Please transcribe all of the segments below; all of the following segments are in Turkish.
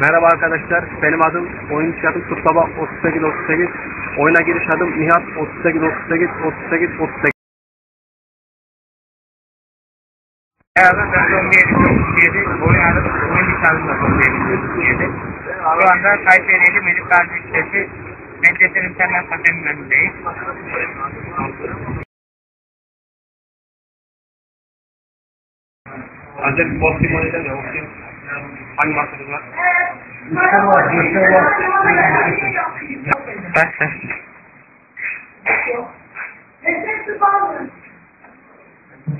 Merhaba arkadaşlar, benim adım oyuncu adım Tutlaba 3838. Oyuna giriş adım Nihat 3838 38 38. Beraber ben zombiye Türkiye'de oyun adım oyun lisanım da zombiye Türkiye'de. Şu anda Kayseri'li Melik Gazi Lisesi Medrese'nin internet kafenin önündeyiz. Hazır boss bir model ya, Hangi maksatı var?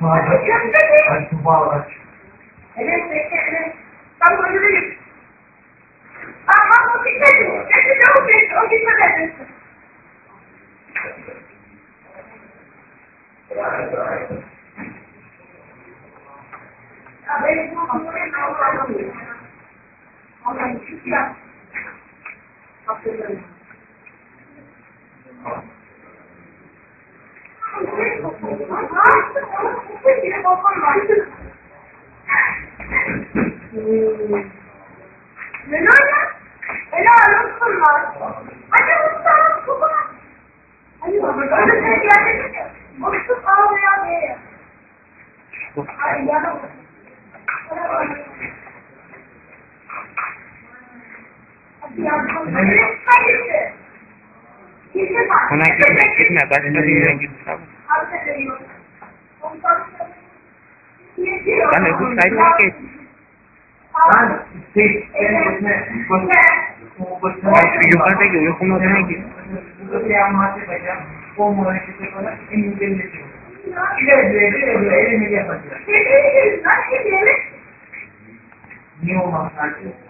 Başla. Evet, bekle, evet. Ben böyle değilim. Ama o gitmedi. Neyse, o gitmedi. O gitmedi. Ya benim bu hamurun Allah'ım. Allah'ım şükür ya. Hatırlıyorum. Ne öyle? Helal olsun lan. Hadi usta, usta. Hadi baba, öyle şey geldi mi? Boşluk ağlıyor diye. Hadi yana. होना कितना कितना बस चली जाएँगी सब वन है कुछ टाइप के योगा टे योगा कौन होता है कि नियम